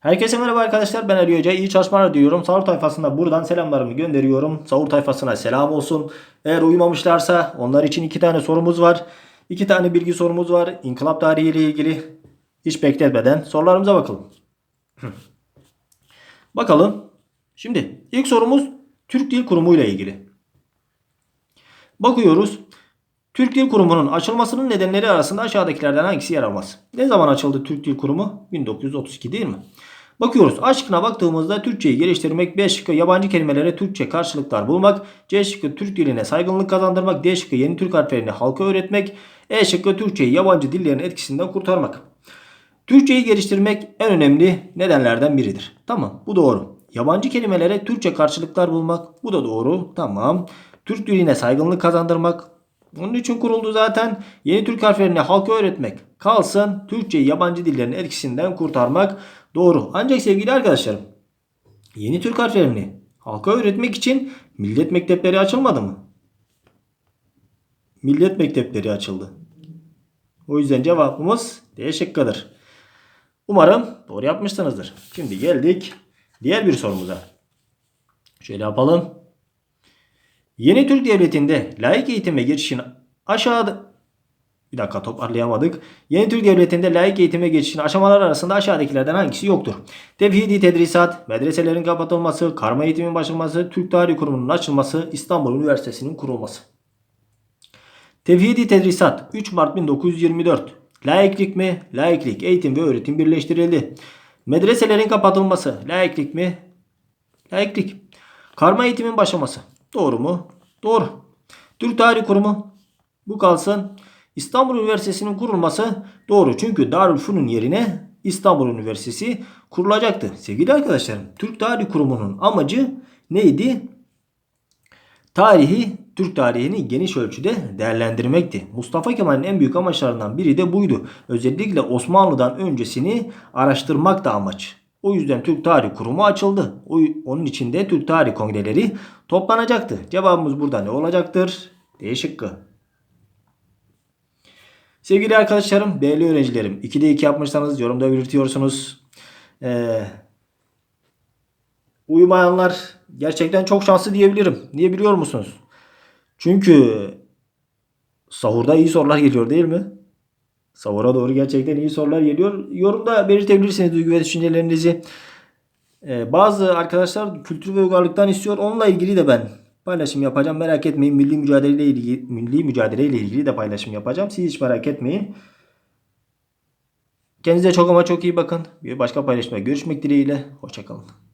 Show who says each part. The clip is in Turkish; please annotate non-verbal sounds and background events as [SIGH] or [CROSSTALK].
Speaker 1: Herkese merhaba arkadaşlar ben Ali Hoca. İyi çalışmalar diliyorum. Sahur tayfasına buradan selamlarımı gönderiyorum. Sahur tayfasına selam olsun. Eğer uyumamışlarsa onlar için iki tane sorumuz var. İki tane bilgi sorumuz var. İnkılap tarihi ile ilgili. Hiç bekletmeden sorularımıza bakalım. [CLEARS THROAT] bakalım. Şimdi ilk sorumuz Türk Dil Kurumu ile ilgili. Bakıyoruz. Türk Dil Kurumu'nun açılmasının nedenleri arasında aşağıdakilerden hangisi yer almaz? Ne zaman açıldı Türk Dil Kurumu? 1932 değil mi? Bakıyoruz. Aşkına baktığımızda Türkçeyi geliştirmek, B şıkkı yabancı kelimelere Türkçe karşılıklar bulmak, C şıkkı Türk diline saygınlık kazandırmak, D şıkkı yeni Türk harflerini halka öğretmek, E şıkkı Türkçeyi yabancı dillerin etkisinden kurtarmak. Türkçeyi geliştirmek en önemli nedenlerden biridir. Tamam bu doğru. Yabancı kelimelere Türkçe karşılıklar bulmak bu da doğru. Tamam. Türk diline saygınlık kazandırmak onun için kuruldu zaten. Yeni Türk harflerini halka öğretmek kalsın. Türkçeyi yabancı dillerin etkisinden kurtarmak doğru. Ancak sevgili arkadaşlarım yeni Türk harflerini halka öğretmek için millet mektepleri açılmadı mı? Millet mektepleri açıldı. O yüzden cevabımız D şıkkıdır. Umarım doğru yapmışsınızdır. Şimdi geldik diğer bir sorumuza. Şöyle yapalım. Yeni Türk Devleti'nde layık eğitime geçişin aşağıda bir dakika toparlayamadık. Yeni Türk Devleti'nde layık eğitime geçişin aşamalar arasında aşağıdakilerden hangisi yoktur? Tevhidi tedrisat, medreselerin kapatılması, karma eğitimin başlaması, Türk Tarihi Kurumu'nun açılması, İstanbul Üniversitesi'nin kurulması. Tevhidi tedrisat 3 Mart 1924. Laiklik mi? Laiklik. Eğitim ve öğretim birleştirildi. Medreselerin kapatılması. Laiklik mi? Laiklik. Karma eğitimin başlaması. Doğru mu? Doğru. Türk Tarih Kurumu. Bu kalsın. İstanbul Üniversitesi'nin kurulması doğru. Çünkü Darülfünun yerine İstanbul Üniversitesi kurulacaktı. Sevgili arkadaşlarım, Türk Tarih Kurumu'nun amacı neydi? Tarihi, Türk tarihini geniş ölçüde değerlendirmekti. Mustafa Kemal'in en büyük amaçlarından biri de buydu. Özellikle Osmanlı'dan öncesini araştırmak da amaç. O yüzden Türk Tarih Kurumu açıldı. Onun için de Türk Tarih Kongreleri toplanacaktı. Cevabımız burada ne olacaktır? D şıkkı. Sevgili arkadaşlarım, değerli öğrencilerim, 2'de 2 yapmışsanız yorumda belirtiyorsunuz. Ee, uyumayanlar gerçekten çok şanslı diyebilirim. Niye biliyor musunuz? Çünkü sahurda iyi sorular geliyor değil mi? Sahura doğru gerçekten iyi sorular geliyor. Yorumda belirtebilirsiniz duygu ve düşüncelerinizi. Ee, bazı arkadaşlar kültür ve uygarlıktan istiyor. Onunla ilgili de ben paylaşım yapacağım. Merak etmeyin. Milli mücadele ilgili, milli mücadele ile ilgili de paylaşım yapacağım. Siz hiç merak etmeyin. Kendinize çok ama çok iyi bakın. Bir başka paylaşımda görüşmek dileğiyle. Hoşçakalın.